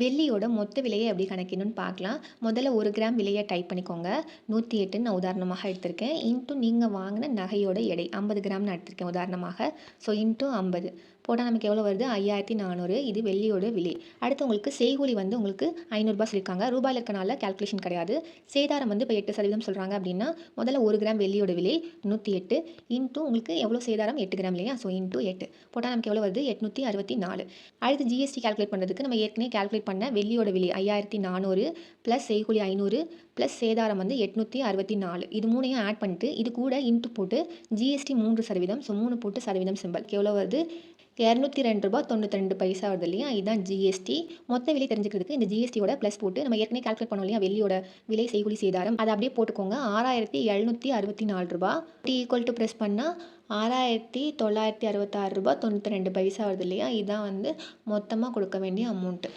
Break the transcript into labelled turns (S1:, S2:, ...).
S1: வெள்ளியோட மொத்த விலையை எப்படி கணக்கிடணும்னு பார்க்கலாம். முதல்ல ஒரு கிராம் விலையை டைப் பண்ணிக்கோங்க. நூற்றி எட்டுன்னு நான் உதாரணமாக எடுத்திருக்கேன். இன்ட்டு நீங்கள் வாங்கின நகையோட எடை ஐம்பது கிராம் நான் எடுத்திருக்கேன் உதாரணமாக. ஸோ இன்ட்டு ஐம்பது. போட்டால் நமக்கு எவ்வளோ வருது? ஐயாயிரத்தி நானூறு. இது வெள்ளியோட விலை. அடுத்து உங்களுக்கு செய்கூலி வந்து உங்களுக்கு ஐநூறுரூபா சொல்லியிருக்காங்க. ரூபாயில் இருக்கனால கால்குலேஷன் கிடையாது. சேதாரம் வந்து இப்போ எட்டு சதவீதம் சொல்கிறாங்க அப்படின்னா முதல்ல ஒரு கிராம் வெள்ளியோட விலை நூற்றி எட்டு. இன்ட்டு உங்களுக்கு எவ்வளோ சேதாரம்? எட்டு கிராம் இல்லையா? ஸோ இன்ட்டு எட்டு. போட்டால் நமக்கு எவ்வளோ வருது? எட்நூற்றி அறுபத்தி நாலு. அடுத்து ஜிஎஸ்டி கால்குலேட் பண்ணுறதுக்கு நம்ம ஏற்கனவே கால்குலேட் பண்ண வெள்ளியோட விலை ஐயாயிரத்தி நானூறு ப்ளஸ் செய்கூலி ஐநூறு ப்ளஸ் சேதாரம் வந்து எட்நூற்றி அறுபத்தி நாலு. இது மூணையும் ஆட் பண்ணிட்டு இது கூட இன்ட்டு போட்டு ஜிஎஸ்டி மூன்று சதவீதம். ஸோ மூணு போட்டு சதவீதம் சிம்பல் எவ்வளோ வருது? இரநூத்தி ரெண்டு ரூபா தொண்ணூற்றி ரெண்டு பைசா வருது இல்லையா? இதுதான் ஜிஎஸ்டி மொத்த விலை தெரிஞ்சுக்கிறதுக்கு இந்த ஜிஎஸ்டியோட ப்ளஸ் போட்டு நம்ம ஏற்கனவே கால்குலேட் பண்ணோம் இல்லையா? வெள்ளியோட விலை செய்கூலி சேதாரம். அதை அப்படியே போட்டுக்கோங்க. ஆறாயிரத்தி எழுநூற்றி அறுபத்தி நாலு ரூபா டி ஈக்குவல் டு ப்ரெஸ் பண்ணால் ஆறாயிரத்தி தொள்ளாயிரத்தி அறுபத்தாறு ரூபா தொண்ணூற்றி ரெண்டு பைசா வருது இல்லையா? இதுதான் வந்து மொத்தமாக கொடுக்க வேண்டிய அமௌண்ட்டு